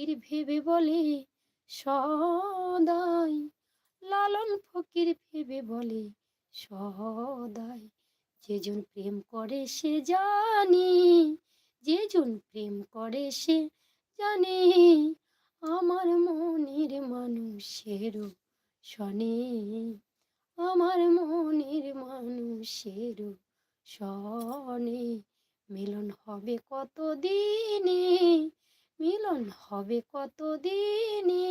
ফকির ভেবে বলে, সদাই। লালন ফকির ভেবে বলে, সদাই। যেজন প্রেম করে সে জানি, যেজন প্রেম করে সে জানে। আমার মনের মানুষেরও শনে, আমার মনের মানুষেরও শনে। মিলন হবে কত দিনে মিলন হবে কত দিনে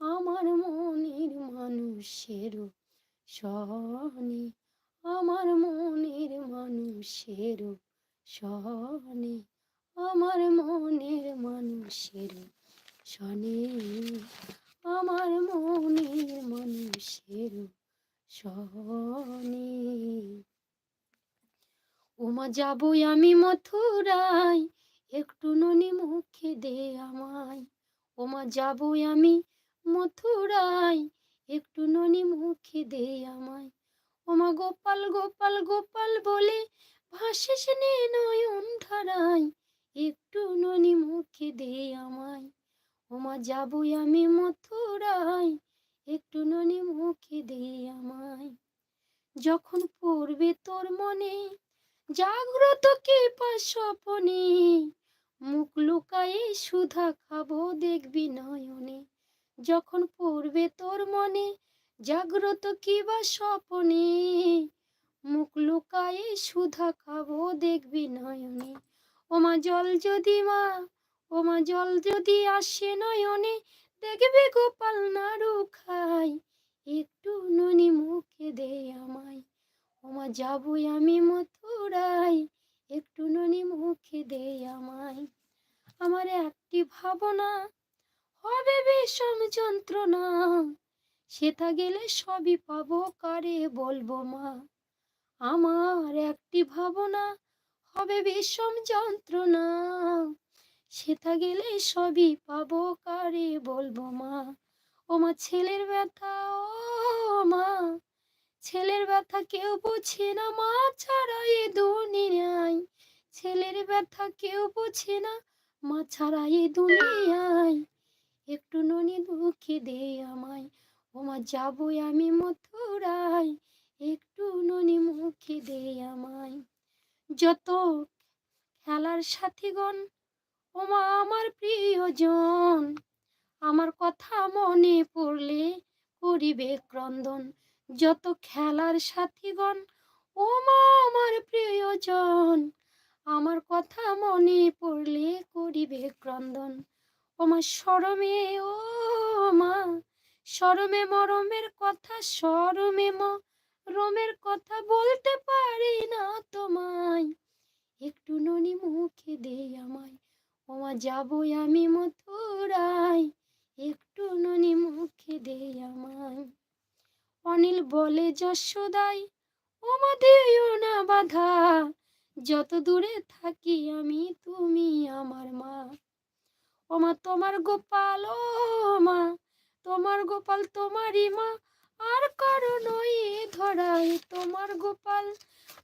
আমার মনের মানুষেরও শনে আমার মনের মানুষেরও শনে আমার মনের মানুষেরও শনে আমার মনের মানুষেরও শনে ওমা যাবই আমি মথুরায় একটু ননি মুখে দে আমায়। ওমা যাবই আমি মথুরায়। একটু ননি মুখে দে আমায়। ওমা গোপাল গোপাল গোপাল বলে ভাসিস নে নয়ন ধারায়। একটু ননি মুখে দে আমায়। ওমা যাবই আমি মথুরায়। একটু ননি মুখে দে আমায়। যখন পড়বে তোর মনে জাগ্রত কে স্বপনে? মুখ লুকায়ে সুধা খাব দেখবি নয়নে যখন পড়বে তোর মনে, জাগ্রত কি বা স্বপনে? মুখ লুকায়ে সুধা খাব দেখবি নয়নে ওমা জল যদি মা, ওমা জল যদি আসে নয়নে, দেখবে গোপাল নাড়ু খাই একটু ননি মুখে দে আমায়। ওমা যাবই আমি মথুরাই একটু ননি মুখে দে আমায়। আমার একটি ভাবনা, হবে বিষম যন্ত্রণা। সেটা গেলে সবই পাবো, কারে বলব মা? আমার একটি ভাবনা, হবে বিষম যন্ত্রণা। সেটা গেলে সবই পাবো, কারে বলব মা? ও মা ছেলের ব্যথা, ও ব্যথা কেউ বোঝে না, মা ছাড়া এ দুনিয়ায়। ছেলের ব্যথা কেউ বোঝে না, মা ছাড়া এ দুনিয়ায়। একটু ননি দুঃখে দে আমায়, ও মা যাবই আমি মথুরায়। একটু ননি মুখে দে আমায়। যত খেলার সাথীগণ, ও মা আমার প্রিয়জন, আমার কথা মনে পড়লে করিবে ক্রন্দন। যত খেলার সাথীগণ, ও মা আমার প্রিয়জন, আমার কথা মনে পড়লে করিবে ক্রন্দন। ও মা সরমে ও মা সরমে মরমের কথা সরমে ম রমের কথা বলতে পারি না তোমায়। একটু ননি মুখে দে আমায়, ও মা, যাবই আমি মথুরায়। অনিল বলে, যশোদাই, ওমা দিও না বাধা। যত দূরে থাকি আমি, তুমি আমার মা। ওমা তোমার গোপাল ও মা তোমার গোপাল তোমারই মা। আর কারও নয় ধরাই তোমার গোপাল,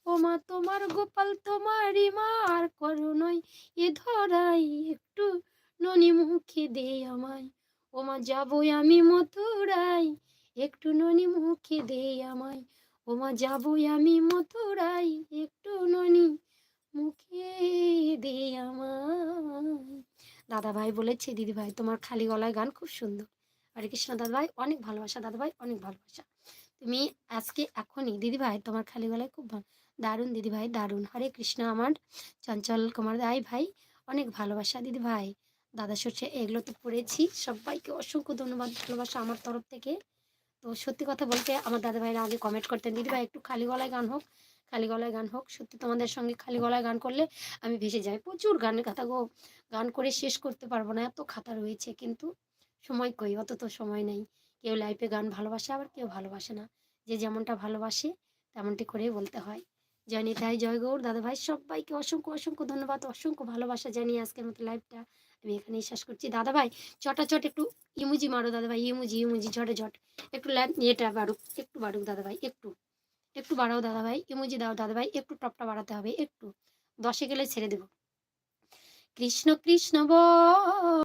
ওমা তোমার গোপাল তোমারই মা। আর করো নয় এ ধরাই একটু ননি মুখে দে আমায়। ওমা যাবই আমি মথুরাই একটু ননি মুখে দে আমায় ওমা যাবই আমি মথুরাই একটু ননি মুখে দে আমায়। দাদা ভাই বলেছে, দিদি ভাই, তোমার খালি গলায় গান খুব সুন্দর। হরে কৃষ্ণ, দাদা ভাই, অনেক ভালোবাসা, দাদা ভাই, অনেক ভালোবাসা। তুমি আজকে এখনই, দিদি ভাই, তোমার খালি গলায় খুব ভালো দারুণ, দিদি ভাই, দারুণ। হরে কৃষ্ণ, আমার চঞ্চল কুমার দাই ভাই, অনেক ভালোবাসা, দিদি ভাই। দাদা সরষে এগুলো তো পড়েছি। সবাইকে অসংখ্য ধন্যবাদ, ভালোবাসা আমার তরফ থেকে। তো সত্যি কথা বলতে আমার দাদা ভাইরা আগে কমেন্ট করতেন দিদি ভাই একটু খালি গলায় গান হোক, খালি গলায় গান হোক, সত্যি তোমাদের সঙ্গে খালি গলায় গান করলে আমি ভেসে যাই। প্রচুর গানের কথা গো, গান করে শেষ করতে পারব না, এত খাতা রয়েছে, কিন্তু সময় কই? অত তো সময় নেই। কেউ লাইফে গান ভালোবাসে, আবার কেউ ভালোবাসে না। যে যেমনটা ভালোবাসে, তেমনটি করেই বলতে হয়। জয় নিতাই, জয় গৌর। দাদা ভাই সবাইকে অসংখ্য অসংখ্য ধন্যবাদ, অসংখ্য ভালোবাসা জানিয়ে আজকের মতো লাইভটা আমি এখানেই শেষ করছি। দাদা ভাই চটাচট একটু ইমুজি মারো দাদা ভাই ইমুজি ইমুজি ঝটে ঝট একটু এটা বাড়ুক, একটু বাড়ুক দাদা ভাই একটু। একটু বাড়াও দাদা ভাই ইমুজি দাও দাদা ভাই একটু টপটা বাড়াতে হবে, একটু। দশে গেলে ছেড়ে দেব। কৃষ্ণ কৃষ্ণ ব